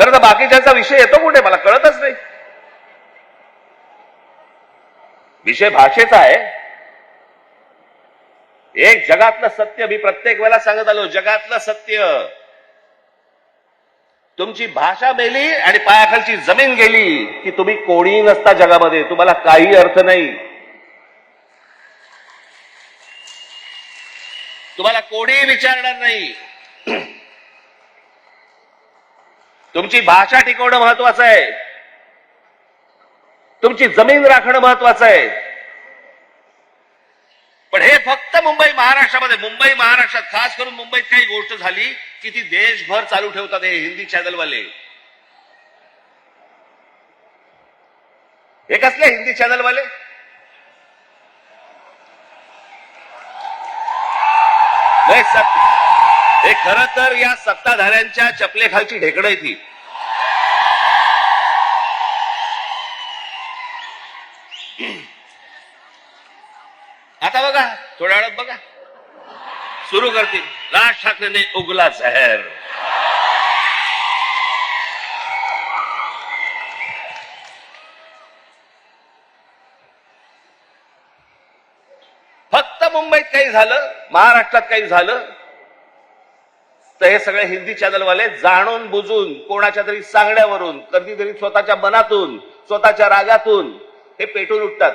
खरं तर बाकीच्या विषय येतो कुठे? मला कळतच नाही. विषय भाषेचा आहे. एक जगातलं सत्य मी प्रत्येक वेळेला सांगत आलो जगातलं सत्य. तुमची भाषा मेली आणि पायाखालची जमीन गेली की तुम्ही कोणी नसता जगामध्ये तुम्हाला काही अर्थ नाही. तुम्हाला कोणी विचारणार नाही. तुमची भाषा टिकवणं महत्वाचं आहे. तुमची जमीन राखणं महत्वाचं आहे. पण हे फक्त मुंबई महाराष्ट्रामध्ये मुंबई महाराष्ट्रात खास करून मुंबईत काही गोष्ट झाली की ती देशभर चालू ठेवतात हे हिंदी चॅनलवाले हे कसले हिंदी चॅनलवाले नाही सत्य हे खरं तर या सत्ताधाऱ्यांच्या चपलेखालची ढेकडं येतील ती आता बघा थोड्या वेळात बघा. सुरू करतील. राज ठाकरेने उगला झहर फक्त मुंबईत काही झालं महाराष्ट्रात काही झालं तर हे सगळे हिंदी चॅनलवाले जाणून बुजून कोणाच्या तरी सांगण्यावरून कधीतरी स्वतःच्या मनातून स्वतःच्या रागातून हे पेटून उठतात.